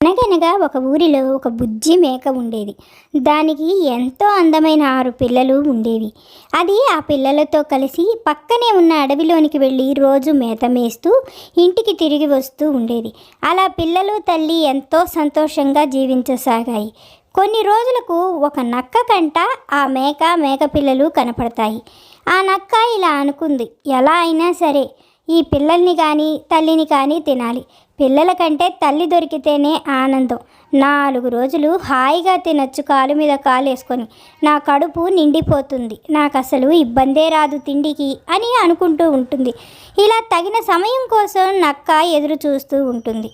అనగనగా ఒక ఊరిలో ఒక బుజ్జి మేక ఉండేది. దానికి ఎంతో అందమైన ఆరు పిల్లలు ఉండేవి. అది ఆ పిల్లలతో కలిసి పక్కనే ఉన్న అడవిలోనికి వెళ్ళి రోజు మేత మేస్తూ ఇంటికి తిరిగి వస్తూ ఉండేది. అలా పిల్లలు తల్లి ఎంతో సంతోషంగా జీవించసాగాయి. కొన్ని రోజులకు ఒక నక్క కంట ఆ మేక మేక పిల్లలు కనపడతాయి. ఆ నక్క ఇలా అనుకుంది ఎలా అయినా సరే ఈ పిల్లల్ని కానీ తల్లిని కానీ తినాలి. పిల్లల కంటే తల్లి దొరికితేనే ఆనందం. నాలుగు రోజులు హాయిగా తినచ్చు కాలు మీద కాలు వేసుకొని. నా కడుపు నిండిపోతుంది. నాకు అసలు ఇబ్బందే రాదు తిండికి అని అనుకుంటూ ఉంటుంది. ఇలా తగిన సమయం కోసం నక్క ఎదురు చూస్తూ ఉంటుంది.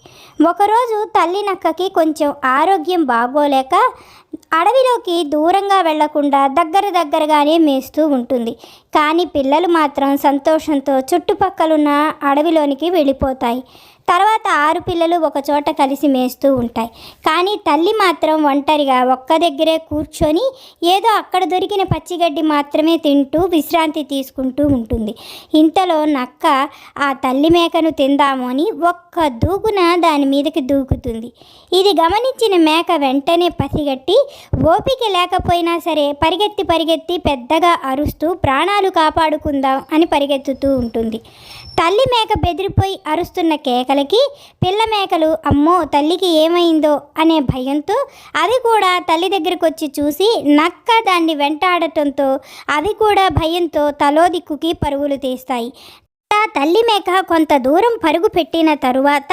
ఒకరోజు తల్లి నక్కకి కొంచెం ఆరోగ్యం బాగోలేక అడవిలోకి దూరంగా వెళ్ళకుండా దగ్గర దగ్గరగానే మేస్తూ ఉంటుంది. కానీ పిల్లలు మాత్రం సంతోషంతో చుట్టుపక్కలున్న అడవిలోనికి వెళ్ళిపోతాయి. తర్వాత ఆరు పిల్లలు ఒక చోట కలిసి మేస్తూ ఉంటాయి. కానీ తల్లి మాత్రం ఒంటరిగా ఒక్క దగ్గరే కూర్చొని ఏదో అక్కడ దొరికిన పచ్చిగడ్డి మాత్రమే తింటూ విశ్రాంతి తీసుకుంటూ ఉంటుంది. ఇంతలో నక్క ఆ తల్లి మేకను తిందాము అని ఒక్క దూకున దాని మీదకి దూకుతుంది. ఇది గమనించిన మేక వెంటనే పసిగట్టి ఓపిక లేకపోయినా సరే పరిగెత్తి పరిగెత్తి పెద్దగా అరుస్తూ ప్రాణాలు కాపాడుకుందాం అని పరిగెత్తుతూ ఉంటుంది. తల్లి మేక బెదిరిపోయి అరుస్తున్న కేకలకి పిల్ల మేకలు అమ్మో తల్లికి ఏమైందో? అనే భయంతో అవి కూడా తల్లి దగ్గరకు వచ్చి చూసి నక్క దాన్ని వెంటాడటంతో అవి కూడా భయంతో తలో దిక్కుకి పరుగులు తీస్తాయి. తల్లి మేక కొంత దూరం పరుగు పెట్టిన తరువాత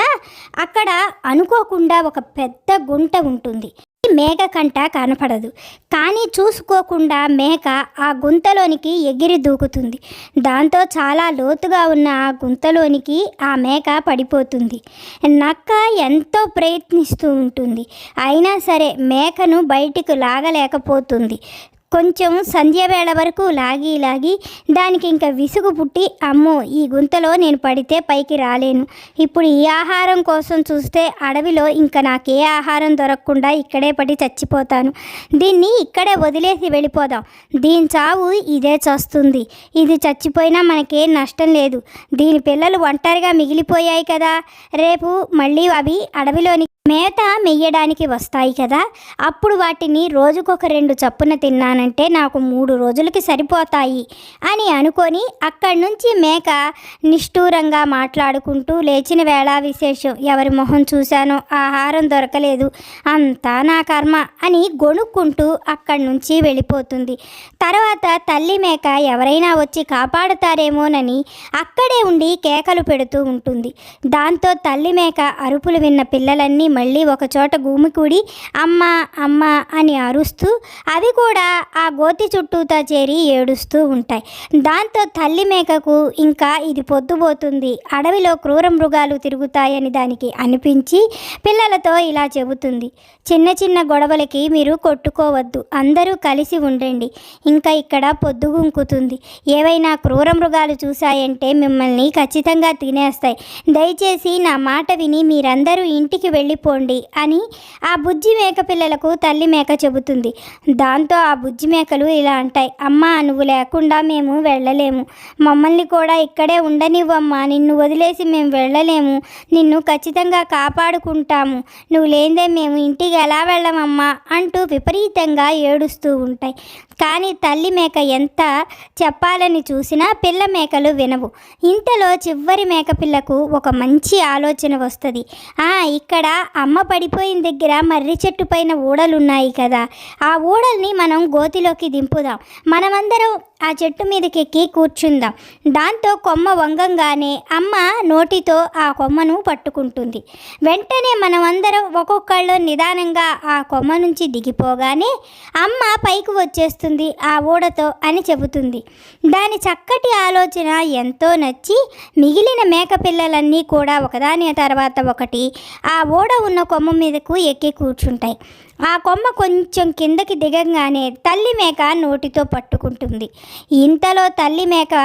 అక్కడ అనుకోకుండా ఒక పెద్ద గుంట ఉంటుంది. మేక కంట కనపడదు. కానీ చూసుకోకుండా మేక ఆ గుంతలోనికి ఎగిరి దూకుతుంది. దాంతో చాలా లోతుగా ఉన్న ఆ గుంతలోనికి ఆ మేక పడిపోతుంది. నక్క ఎంతో ప్రయత్నిస్తూ ఉంటుంది. అయినా సరే మేకను బయటికి లాగలేకపోతుంది. కొంచెం సంధ్యవేళ వరకు లాగి లాగి దానికి ఇంకా విసుగు పుట్టి అమ్మో ఈ గుంతలో నేను పడితే పైకి రాలేను. ఇప్పుడు ఈ ఆహారం కోసం చూస్తే అడవిలో ఇంకా నాకే ఆహారం దొరకకుండా ఇక్కడే పడి చచ్చిపోతాను. దీన్ని ఇక్కడే వదిలేసి వెళ్ళిపోదాం. దీని చావు ఇదే చస్తుంది. ఇది చచ్చిపోయినా మనకేం నష్టం లేదు. దీని పిల్లలు ఒంటరిగా మిగిలిపోయాయి కదా. రేపు మళ్ళీ అవి అడవిలోని మేత మెయ్యడానికి వస్తాయి కదా అప్పుడు వాటిని రోజుకొక రెండు చప్పున తిన్నానంటే నాకు మూడు రోజులకి సరిపోతాయి అని అనుకొని అక్కడి నుంచి మేక నిష్ఠూరంగా మాట్లాడుకుంటూ లేచిన వేళ విశేషం ఎవరి మొహం చూశానో ఆహారం దొరకలేదు అంతా నా కర్మ అని గొణుక్కుంటూ అక్కడి నుంచి వెళ్ళిపోతుంది. తర్వాత తల్లి మేక ఎవరైనా వచ్చి కాపాడుతారేమోనని అక్కడే ఉండి కేకలు పెడుతూ ఉంటుంది. దాంతో తల్లి మేక అరుపులు విన్న పిల్లలన్నీ మళ్ళీ ఒకచోట గుమికూడి అమ్మ అమ్మ అని అరుస్తూ అవి కూడా ఆ గోతి చుట్టూతా చేరి ఏడుస్తూ ఉంటాయి. దాంతో తల్లి మేకకు ఇంకా ఇది పొద్దుపోతుంది. అడవిలో క్రూర మృగాలు తిరుగుతాయని దానికి అనిపించి పిల్లలతో ఇలా చెబుతుంది. చిన్న చిన్న గొడవలకి మీరు కొట్టుకోవద్దు. అందరూ కలిసి ఉండండి. ఇంకా ఇక్కడ పొద్దుగుంకుతుంది. ఏవైనా క్రూర మృగాలు చూశాయంటే మిమ్మల్ని ఖచ్చితంగా తినేస్తాయి. దయచేసి నా మాట విని మీరందరూ ఇంటికి వెళ్ళి వెళ్ళిపోండి అని ఆ బుజ్జి మేక పిల్లలకు తల్లి మేక చెబుతుంది. దాంతో ఆ బుజ్జి మేకలు ఇలా అంటాయి అమ్మా నువ్వు లేకుండా మేము వెళ్ళలేము. మమ్మల్ని కూడా ఇక్కడే ఉండనివ్వమ్మా. నిన్ను వదిలేసి మేము వెళ్ళలేము. నిన్ను ఖచ్చితంగా కాపాడుకుంటాము. నువ్వు లేదే మేము ఇంటికి ఎలా వెళ్ళమమ్మా? అంటూ విపరీతంగా ఏడుస్తూ ఉంటాయి. కానీ తల్లి మేక ఎంత చెప్పాలని చూసినా పిల్ల మేకలు వినవు. ఇంతలో చివరి మేక పిల్లకు ఒక మంచి ఆలోచన వస్తుంది. ఆ ఇక్కడ అమ్మ పడిపోయిన దగ్గర మర్రి చెట్టు పైన ఊడలున్నాయి కదా. ఆ ఊడల్ని మనం గోతిలోకి దింపుదాం. మనమందరం ఆ చెట్టు మీదకి ఎక్కి కూర్చుందాం. దాంతో కొమ్మ వంగంగానే అమ్మ నోటితో ఆ కొమ్మను పట్టుకుంటుంది. వెంటనే మనమందరం ఒక్కొక్కళ్ళు నిదానంగా ఆ కొమ్మ నుంచి దిగిపోగానే అమ్మ పైకి వచ్చేస్తుంది ఆ ఊడతో అని చెబుతుంది. దాని చక్కటి ఆలోచన ఎంతో నచ్చి మిగిలిన మేకపిల్లలన్నీ కూడా ఒకదాని తర్వాత ఒకటి ఆ ఓడ ఉన్న కొమ్మ మీదకు ఎక్కి కూర్చుంటాయి. ఆ కొమ్మ కొంచెం కిందకి దిగంగానే తల్లి మేక నోటితో పట్టుకుంటుంది. ఇంతలో తల్లి మేక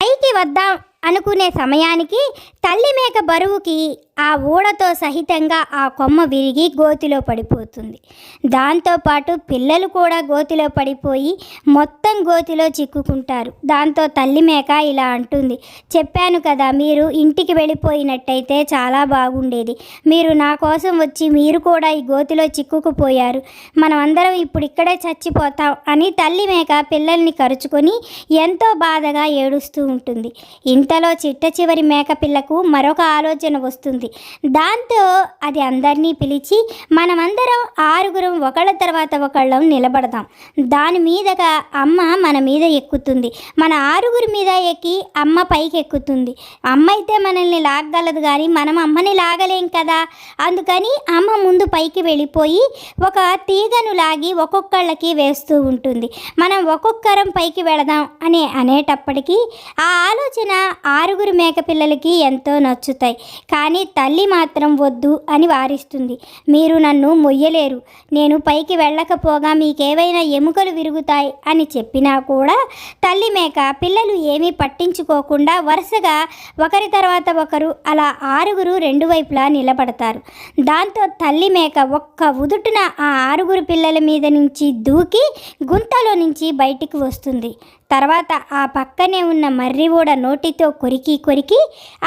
పైకి వద్దాం. అనుకునే సమయానికి తల్లి మేక బరువుకి ఆ ఊడతో సహితంగా ఆ కొమ్మ విరిగి గోతిలో పడిపోతుంది. దాంతోపాటు పిల్లలు కూడా గోతిలో పడిపోయి మొత్తం గోతిలో చిక్కుకుంటారు. దాంతో తల్లి మేక ఇలా అంటుంది చెప్పాను కదా మీరు ఇంటికి వెళ్ళిపోయినట్టయితే చాలా బాగుండేది. మీరు నా కోసం వచ్చి మీరు కూడా ఈ గోతిలో చిక్కుకుపోయారు. మనం అందరం ఇప్పుడు ఇక్కడే చచ్చిపోతాం అని తల్లి మేక పిల్లల్ని కరుచుకొని ఎంతో బాధగా ఏడుస్తూ ఉంటుంది. ఇంత ఇంతలో చిట్ట చివరి మేకపిల్లకు మరొక ఆలోచన వస్తుంది. దాంతో అది అందరినీ పిలిచి మనమందరం ఆరుగురం ఒకళ్ళ తర్వాత ఒకళ్ళం నిలబడదాం. దాని మీదగా అమ్మ మన మీద ఎక్కుతుంది. మన ఆరుగురి మీద ఎక్కి అమ్మ పైకి ఎక్కుతుంది అమ్మ అయితే మనల్ని లాగగలదు కానీ మనం అమ్మని లాగలేం కదా? అందుకని అమ్మ ముందు పైకి వెళ్ళిపోయి ఒక తీగను లాగి ఒక్కొక్కళ్ళకి వేస్తూ ఉంటుంది. మనం ఒక్కొక్కరం పైకి వెళదాం అని అనేటప్పటికీ ఆ ఆలోచన ఆరుగురు మేకపిల్లలకి ఎంతో నచ్చుతాయి. కానీ తల్లి మాత్రం వద్దు అని వారిస్తుంది. మీరు నన్ను మొయ్యలేరు. నేను పైకి వెళ్ళకపోగా మీకేవైనా ఎముకలు విరుగుతాయి అని చెప్పినా కూడా తల్లి మేక పిల్లలు ఏమీ పట్టించుకోకుండా వరుసగా ఒకరి తర్వాత ఒకరు అలా ఆరుగురు రెండు వైపులా నిలబడతారు. దాంతో తల్లి మేక ఒక్క ఉదుటున ఆ ఆరుగురు పిల్లల మీద నుంచి దూకి గుంతలో నుంచి బయటికి వస్తుంది. తర్వాత ఆ పక్కనే ఉన్న మర్రి ఓడ నోటితో కొరికి కొరికి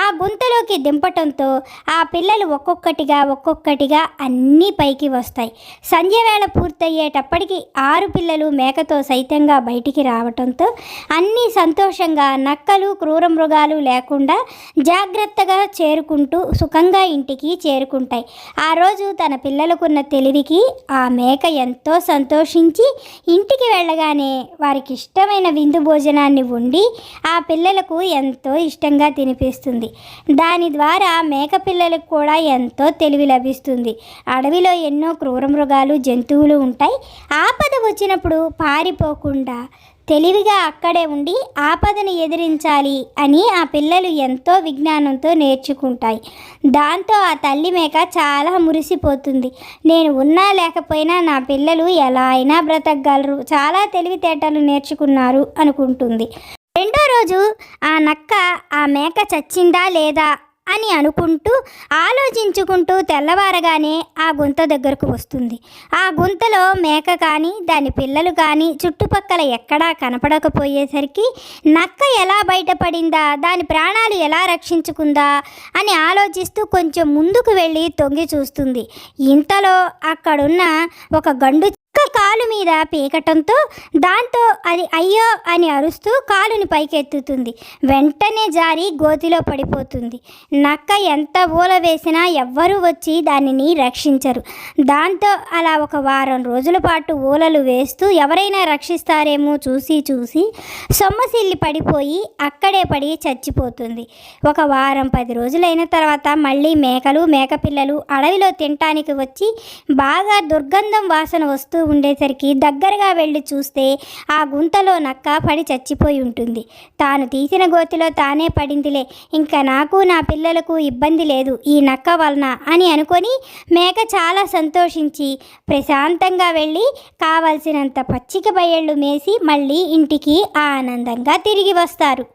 ఆ గుంతలోకి దింపటంతో ఆ పిల్లలు ఒక్కొక్కటిగా ఒక్కొక్కటిగా అన్నీ పైకి వస్తాయి. సంధ్యవేళ పూర్తయ్యేటప్పటికి ఆరు పిల్లలు మేకతో సైతంగా బయటికి రావటంతో అన్నీ సంతోషంగా నక్కలు క్రూర మృగాలు లేకుండా జాగ్రత్తగా చేరుకుంటూ సుఖంగా ఇంటికి చేరుకుంటాయి. ఆ రోజు తన పిల్లలకున్న తెలివికి ఆ మేక ఎంతో సంతోషించి ఇంటికి వెళ్ళగానే వారికి ఇష్టమైన విందు భోజనాన్ని వండి ఆ పిల్లలకు ఎంతో ఇష్టంగా తినిపిస్తుంది. దాని ద్వారా మేక పిల్లలకు కూడా ఎంతో తెలివి లభిస్తుంది. అడవిలో ఎన్నో క్రూర మృగాలు జంతువులు ఉంటాయి. ఆపద వచ్చినప్పుడు పారిపోకుండా తెలివిగా అక్కడే ఉండి ఆపదను ఎదిరించాలి అని ఆ పిల్లలు ఎంతో విజ్ఞానంతో నేర్చుకుంటాయి. దాంతో ఆ తల్లి మేక చాలా మురిసిపోతుంది. నేను ఉన్నా లేకపోయినా నా పిల్లలు ఎలా అయినా బ్రతకగలరు. చాలా తెలివితేటలు నేర్చుకున్నారు అనుకుంటుంది. రెండో రోజు ఆ నక్క ఆ మేక చచ్చిందా లేదా అని అనుకుంటూ ఆలోచించుకుంటూ తెల్లవారగానే ఆ గుంత దగ్గరకు వస్తుంది. ఆ గుంతలో మేక కానీ దాని పిల్లలు కానీ చుట్టుపక్కల ఎక్కడా కనపడకపోయేసరికి నక్క ఎలా బయటపడిందా దాని ప్రాణాలు ఎలా రక్షించుకుందా అని ఆలోచిస్తూ కొంచెం ముందుకు వెళ్ళి తొంగి చూస్తుంది. ఇంతలో అక్కడున్న ఒక గండు కుక్క కాలు మీద పీకటంతో దాంతో అది అయ్యో అని అరుస్తూ కాలుని పైకెత్తుతుంది. వెంటనే జారి గోతిలో పడిపోతుంది. నక్క ఎంత ఊల వేసినా ఎవ్వరూ వచ్చి దానిని రక్షించరు. దాంతో అలా ఒక వారం రోజుల పాటు ఊలలు వేస్తూ ఎవరైనా రక్షిస్తారేమో చూసి చూసి సొమ్మసిల్లి పడిపోయి అక్కడే పడి చచ్చిపోతుంది. ఒక వారం పది రోజులైన తర్వాత మళ్ళీ మేకలు మేకపిల్లలు అడవిలో తినటానికి వచ్చి బాగా దుర్గంధం వాసన వస్తూ ఉండేసరికి దగ్గరగా వెళ్ళి చూస్తే ఆ గుంతలో నక్క పడి చచ్చిపోయి ఉంటుంది. తాను తీసిన గోతిలో తానే పడిందిలే ఇంకా నాకు నా పిల్లలకు ఇబ్బంది లేదు ఈ నక్క వలన అని అనుకొని మేక చాలా సంతోషించి ప్రశాంతంగా వెళ్ళి కావలసినంత పచ్చిక బయళ్ళు మేసి మళ్ళీ ఇంటికి ఆనందంగా తిరిగి వస్తారు.